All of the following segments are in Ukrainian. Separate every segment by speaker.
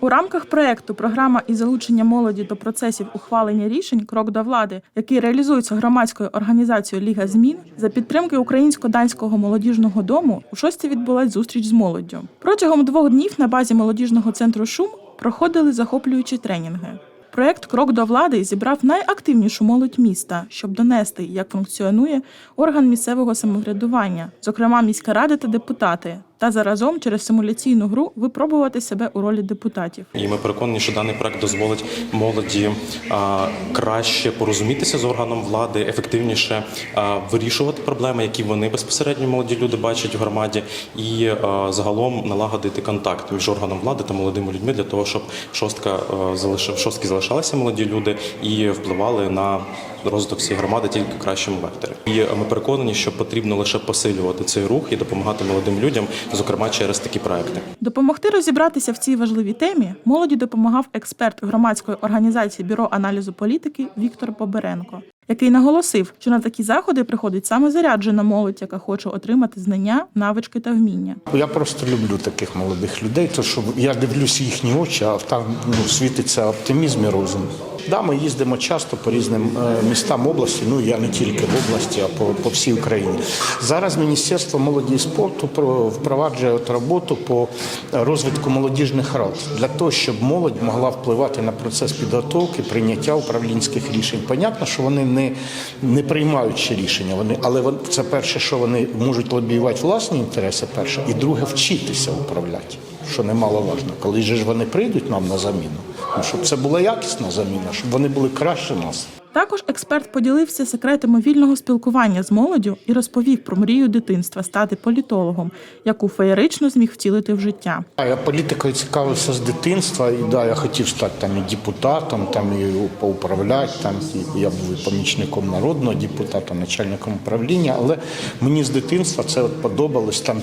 Speaker 1: У рамках проекту Програма із залучення молоді до процесів ухвалення рішень Крок до влади, який реалізується громадською організацією Ліга змін за підтримки Українсько-данського молодіжного дому у шості відбулась зустріч з молоддю. Протягом двох днів на базі молодіжного центру Шум проходили захоплюючі тренінги. Проект Крок до влади зібрав найактивнішу молодь міста, щоб донести, як функціонує орган місцевого самоврядування, зокрема міська рада та депутати, та заразом через симуляційну гру випробувати себе у ролі депутатів.
Speaker 2: І ми переконані, що даний проект дозволить молоді краще порозумітися з органом влади, ефективніше вирішувати проблеми, які вони безпосередньо молоді люди бачать в громаді, і загалом налагодити контакт між органом влади та молодими людьми для того, щоб шостка залишив шостки залишалися молоді люди і впливали на розвиток всієї громади тільки в кращому векторі. І ми переконані, що потрібно лише посилювати цей рух і допомагати молодим людям, зокрема через такі проекти.
Speaker 1: Допомогти розібратися в цій важливій темі молоді допомагав експерт громадської організації Бюро аналізу політики Віктор Боберенко, який наголосив, що на такі заходи приходить саме заряджена молодь, яка хоче отримати знання, навички та вміння.
Speaker 3: Я просто люблю таких молодих людей, то що я дивлюсь їхні очі, а там ну, світиться оптимізм і розум. Да, ми їздимо часто по різним е, містам області. Ну я не тільки в області, а по, по всій Україні. Зараз Міністерство молоді і спорту про- впроваджує от роботу по розвитку молодіжних рад для того, щоб молодь могла впливати на процес підготовки, прийняття управлінських рішень. Понятно, що вони не, не приймають ще рішення. Вони, але це перше, що вони можуть лобіювати власні інтереси, перше, і друге вчитися управляти. Що немаловажно, коли ж вони прийдуть нам на заміну, ну, щоб це була якісна заміна, щоб вони були краще нас.
Speaker 1: Також експерт поділився секретами вільного спілкування з молоддю і розповів про мрію дитинства стати політологом, яку феєрично зміг втілити в життя.
Speaker 3: Я політикою цікавився з дитинства, і да, я хотів стати там і депутатом, там і поуправляти. Там і я був помічником народного депутата, начальником управління. Але мені з дитинства це от подобалось там,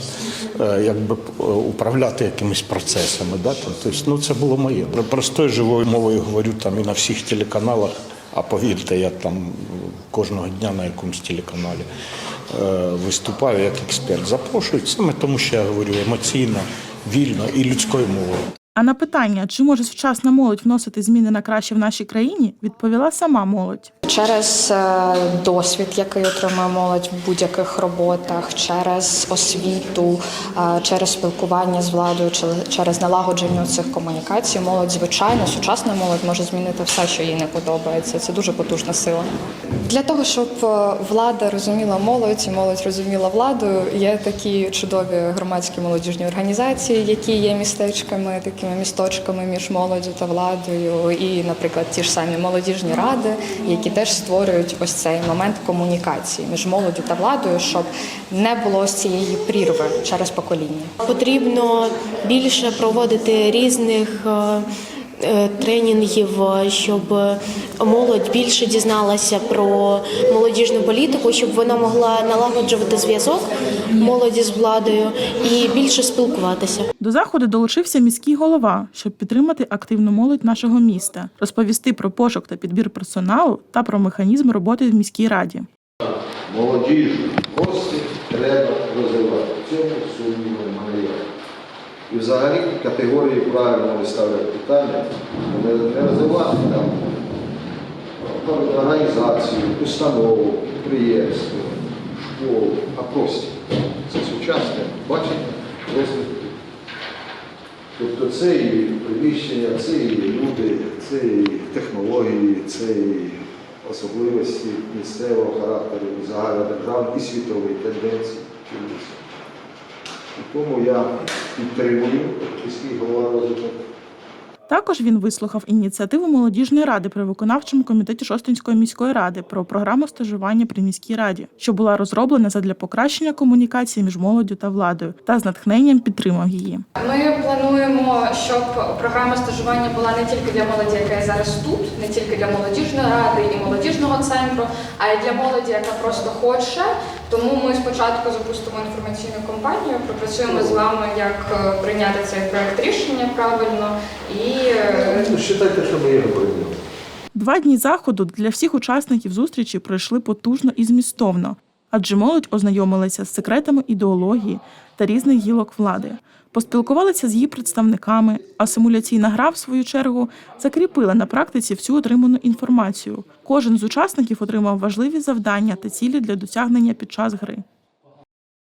Speaker 3: е, якби е, управляти якимись процесами. Да, там, тобто, ну це було моє. Простою живою мовою говорю там і на всіх телеканалах. А повірте, я там кожного дня на якомусь телеканалі е, виступаю як експерт. Запрошують саме тому, що я говорю емоційно, вільно і людською мовою.
Speaker 1: А на питання, чи може сучасна молодь вносити зміни на краще в нашій країні, відповіла сама молодь.
Speaker 4: Через е, досвід, який отримує молодь в будь-яких роботах, через освіту, е, через спілкування з владою, через налагодження цих комунікацій, молодь, звичайно, сучасна молодь може змінити все, що їй не подобається. Це дуже потужна сила. Для того, щоб е, влада розуміла молодь і молодь розуміла владу, є такі чудові громадські молодіжні організації, які є містечками, такими місточками між молоддю та владою, і, наприклад, ті ж самі молодіжні ради, які теж створюють ось цей момент комунікації між молоддю та владою, щоб не було ось цієї прірви через покоління.
Speaker 5: Потрібно більше проводити різних е, тренінгів, е, щоб молодь більше дізналася про молодіжну політику, щоб вона могла налагоджувати зв'язок молоді з владою і більше спілкуватися.
Speaker 1: До заходу долучився міський голова, щоб підтримати активну молодь нашого міста, розповісти про пошук та підбір персоналу та про механізм роботи в міській раді.
Speaker 6: молодіжні гості треба розвивати. Цьому. І взагалі категорії правильно ви ставите питання, не, розвивати там організацію, установу, підприємство, школу, а просто це сучасне бачення розвитку. Тобто це і приміщення, це і люди, це і технології, це і особливості місцевого характеру, і загальнодержавної і світової тенденції. І тому я підтримую міський голова розвитку.
Speaker 1: Також він вислухав ініціативу молодіжної ради при виконавчому комітеті Шостинської міської ради про програму стажування при міській раді, що була розроблена задля покращення комунікації між молоддю та владою, та з натхненням підтримав її.
Speaker 4: Ми плануємо, щоб програма стажування була не тільки для молоді, яка є зараз тут, не тільки для молодіжної ради і молодіжного центру, а й для молоді, яка просто хоче. Тому ми спочатку запустимо інформаційну кампанію, пропрацюємо з вами, як е, прийняти цей проект рішення правильно і е,
Speaker 6: Ну, Вважайте, що ми його прийняли.
Speaker 1: Два дні заходу для всіх учасників зустрічі пройшли потужно і змістовно, адже молодь ознайомилася з секретами ідеології та різних гілок влади, поспілкувалися з її представниками, а симуляційна гра, в свою чергу, закріпила на практиці всю отриману інформацію. Кожен з учасників отримав важливі завдання та цілі для досягнення під час гри.